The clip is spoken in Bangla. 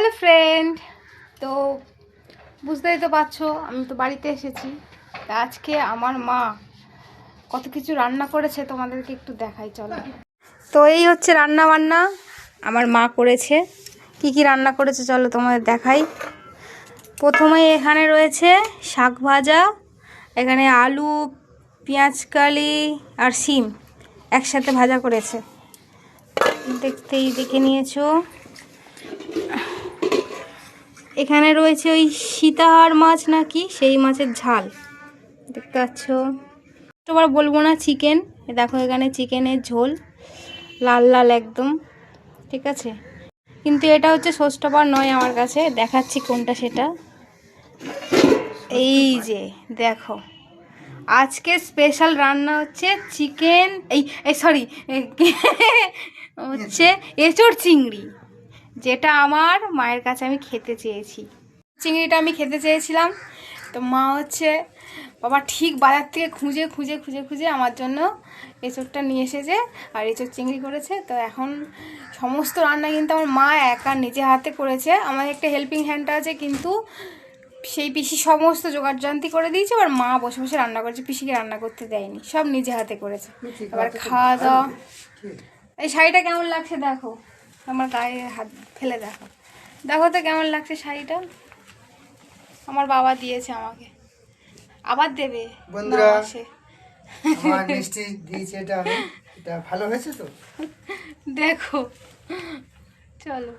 হ্যালো ফ্রেন্ড তো বুঝতেই তো পারছ, আমি তো বাড়িতে এসেছি। তা আজকে আমার মা কত কিছু রান্না করেছে তোমাদেরকে একটু দেখাই, চলো। তো এই হচ্ছে রান্না বান্না আমার মা করেছে। কি কি রান্না করেছে, চলো তোমাদের দেখাই। প্রথমে এখানে রয়েছে শাক ভাজা, এখানে আলু পেঁয়াজকালি আর শিম একসাথে ভাজা করেছে। দেখতেই দেখে নিয়েছো। এখানে রয়েছে ওই সীতাহার মাছ নাকি? সেই মাছের ঝাল। দেখতে পাচ্ছ? তোমার বলব না চিকেন? দেখো এখানে চিকেনের ঝোল। লাল লাল একদম। ঠিক আছে? কিন্তু এটা হচ্ছে ষষ্ঠবার নয় আমার কাছে। দেখাচ্ছি কোনটা সেটা। এই যে, দেখো। আজকে স্পেশাল রান্না হচ্ছে চিকেন, এই সরি হচ্ছে এঁচড় চিংড়ি। যেটা আমার মায়ের কাছে আমি খেতে চেয়েছি। চিংড়িটা আমি খেতে চেয়েছিলাম। তো মা হচ্ছে বাবা ঠিক বাজার থেকে খুঁজে খুঁজে খুঁজে খুঁজে আমার জন্য এঁচড়টা নিয়ে এসেছে আর এঁচড় চিংড়ি করেছে। তো এখন সমস্ত রান্না কিন্তু আমার মা একা নিজে হাতে করেছে। আমার একটা হেল্পিং হ্যান্ডটা আছে কিন্তু সেই পিসি সমস্ত জোগাড়যন্ত্রী করে দিয়েছে। এবার মা বসে বসে রান্না করেছে পিসিকে রান্না করতে দেয়নি। সব নিজে হাতে করেছে। এবার খাওয়া দাওয়া। এই শাড়িটা কেমন লাগছে দেখো? আমার গায়ে হাত ফেলে দেখো। দেখো তো কেমন লাগছে শাড়িটা। আমার বাবা দিয়েছে আমাকে। আবার দেবে? বন্ধুরা। না আমার মিষ্টি দিয়েছে এটা। এটা ভালো হয়েছে তো? দেখো। চলো।